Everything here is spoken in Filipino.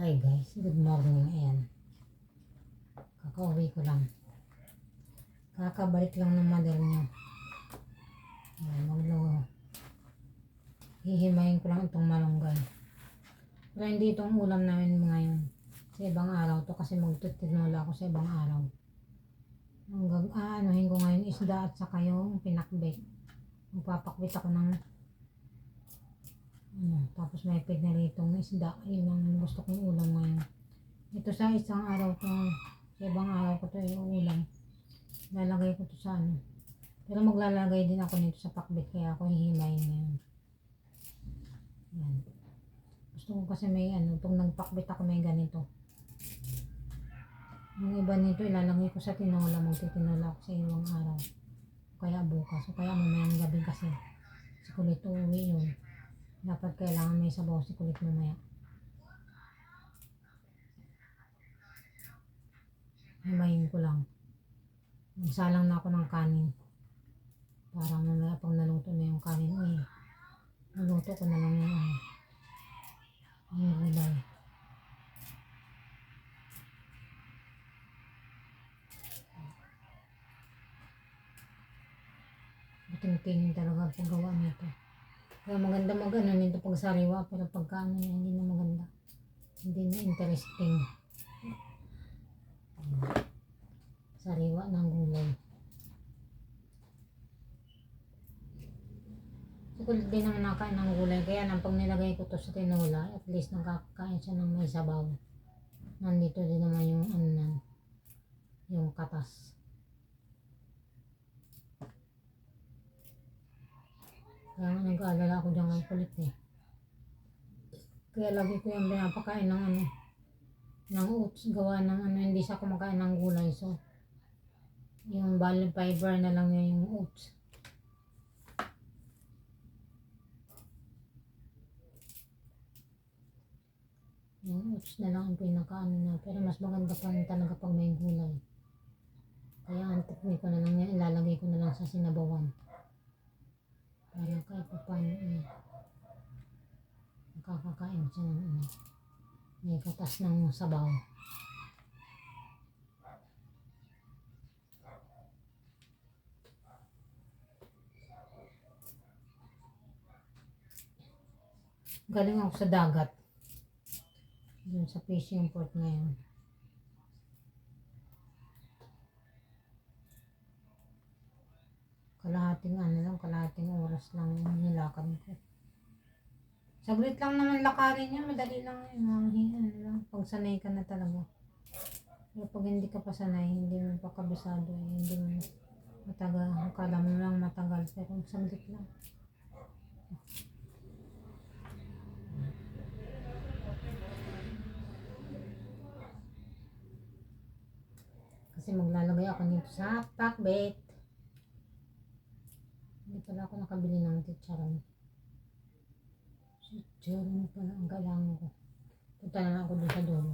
Hi guys, good morning. Ayan. Kakauwi ko lang. Kakabalik lang ng mother niya. Ayan, maglo. Hihimayin ko lang itong malunggay. Pero hindi itong ulam namin ngayon. Sa ibang araw to kasi magtutinola ako sa ibang araw. Ang gag aanuhin ko ngayon isda at saka yung pinakbet. Magpapakwit ako ng ano, tapos may pig na ritong isda. Yun ang gusto kong ulam ngayon. Ito sa isang araw to, sa ibang araw ko to yung ulam. Lalagay ko to sa ano. Pero maglalagay din ako nito sa pakbit kaya ako hihimayin ngayon. Yan. Gusto ko kasi may ano, pag nagpakbit ako may ganito. Yung iba nito ilalagay ko sa tinola, magtitinola ako sa ibang araw. Kaya bukas, o kaya mamayang gabi kasi. Si kulit uuwi yun. Dapat kailangan may sabaw si kulit mamaya. Himayin ko lang. Magsalang na ako ng kanin. Para mamaya pag naluto na yung kanin, eh, naluto ko na lang yung ano, yung gulay. Buting-tingin talaga paggawa nito. Kaya maganda mag ano nito pag sariwa pero pagka ano yan, hindi na maganda. Hindi na interesting. Sariwa ng gulay. Si kulit din naman nakain ng gulay. Kaya nang pag nilagay ko to sa tinola, at least nakakain siya ng may sabaw. Nandito din naman yung ano yung katas. Kaya nag-aalala ako dyan ng kulit eh. Kaya lagi ko yung pinapakain ng ano, ng oats. Gawa ng ano, hindi siya kumakain ng gulay. So, yung bali fiber na lang niya yung oats. Yung oats na lang ang pinakaano na. Pero mas maganda pa rin talaga pag may gulay. Kaya ang technique ko na lang yan, ilalagay ko na lang sa sinabawan. Para kahit pa paano eh, nakakakain siya ng ano, may katas ng sabaw. Galing ako sa dagat. Dun sa fishing port ngayon. Kalahating ano lang, kalahating oras lang nilakad ko. Saglit lang naman lakarin yun, madali lang yun. Ano lang, pag sanay ka na talaga. Pero pag hindi ka pa sanay, hindi mo pa kabisado, eh, hindi mo matagal, akala mo lang matagal, pero saglit lang. Kasi maglalagay ako nito sa pakbet. Hindi pala ako nakabili ng chicharon. Chicharon pala ang kailangan ko. Punta na ako doon sa dulo.